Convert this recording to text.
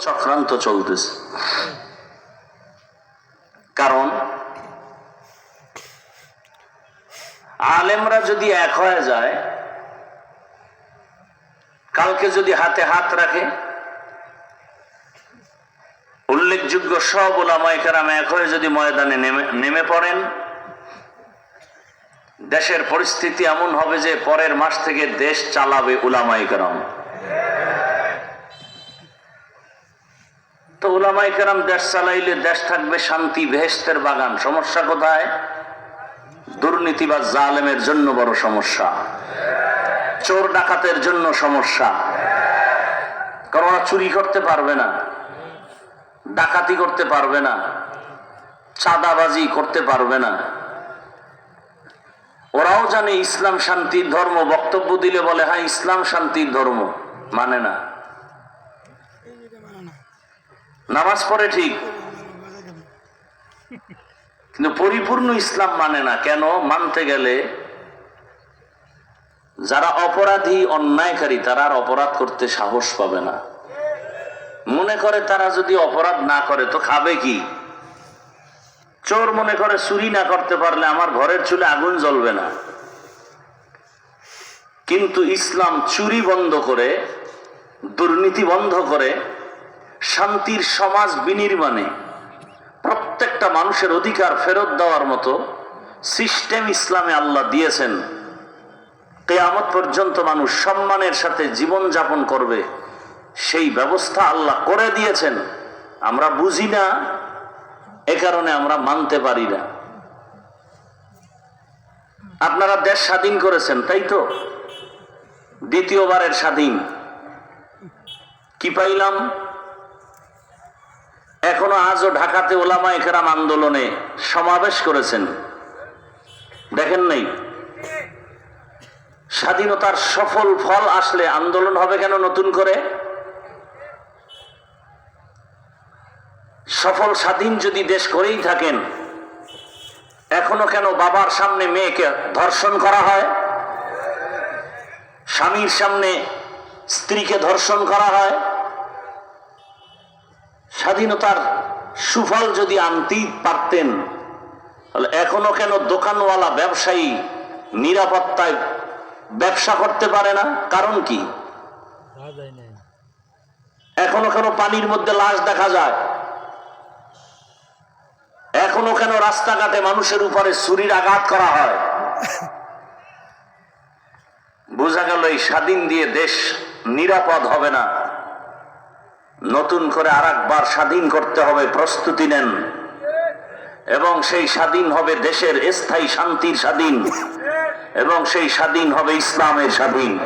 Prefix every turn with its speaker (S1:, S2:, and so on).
S1: চক্রান্ত চলতেছে। কারণ, আলেমরা যদি এক হয়ে যায়, কালকে যদি হাতে হাত রাখে, উল্লেখযোগ্য সব ওলামাইকারাম এক হয়ে যদি ময়দানে নেমে নেমে পড়েন, দেশের পরিস্থিতি এমন হবে যে পরের মাস থেকে দেশ চালাবে উলামাইকারাম তো উলামাইকারাম দেশ চালাইলে দেশ থাকবে শান্তি বেহেস্তের বাগান। সমস্যা কোথায়? দুর্নীতি বা জালেমের জন্য বড় সমস্যা। চোর ডাকাতের জন্য সমস্যা। কারণ ওরা চুরি করতে পারবে না, ডাকাতি করতে পারবে না, চাঁদাবাজি করতে পারবে না। ওরাও জানে ইসলাম শান্তির ধর্ম, বক্তব্য দিলে বলে হ্যাঁ ইসলাম শান্তির ধর্ম। মানে না। নামাজ পড়ে ঠিক। কিন্তু পরিপূর্ণ ইসলাম মানে না। কেন? মানতে গেলে যারা অপরাধী, অন্যায়কারী, তারা আর অপরাধ করতে সাহস পাবে না। মনে করে তারা যদি অপরাধ না করে, তো খাবে কি? চোর মনে করে চুরি না করতে পারলে আমার ঘরের চুলে আগুন জ্বলবে না। কিন্তু ইসলাম চুরি বন্ধ করে, দুর্নীতি বন্ধ করে শান্তির সমাজ বিনির্মাণে প্রত্যেকটা মানুষের অধিকার ফেরত দেওয়ার মতো সিস্টেম ইসলামে আল্লাহ দিয়েছেন। কেয়ামত পর্যন্ত মানুষ সম্মানের সাথে জীবন যাপন করবে, সেই ব্যবস্থা আল্লাহ করে দিয়েছেন। আমরা বুঝি না, এ কারণে আমরা মানতে পারি না। আপনারা দেশ স্বাধীন করেছেন, তাই তো? দ্বিতীয়বারের স্বাধীন। কি পাইলাম? আজও ঢাকাতে ওলামা একরাম আন্দোলনে সমাবেশ করেছেন। দেখেন নাই? স্বাধীনতার সফল ফল আসলে আন্দোলন হবে কেন নতুন করে? সফল স্বাধীন যদি দেশ করেই থাকেন, এখনও কেন বাবার সামনে মেয়েকে ধর্ষণ করা হয়? স্বামীর সামনে স্ত্রীকে ধর্ষণ করা হয়? স্বাধীনতার সুফল যদি আনতেই পারতেন, তাহলে এখনও কেন দোকানওয়ালা ব্যবসায়ী নিরাপত্তায় ব্যবসা করতে পারে না? কারণ কি? এখনও কেন পানির মধ্যে লাশ দেখা যায়? এখনও কেন রাস্তাঘাটে মানুষের উপরে ছুরির আঘাত করা হয়? বোঝা গেল এই স্বাধীন দিয়ে দেশ নিরাপদ হবে না। নতুন করে আর একবার স্বাধীন করতে হবে, প্রস্তুতি নেন। এবং সেই স্বাধীন হবে দেশের স্থায়ী শান্তির স্বাধীন। এবং সেই স্বাধীন হবে ইসলামের স্বাধীন।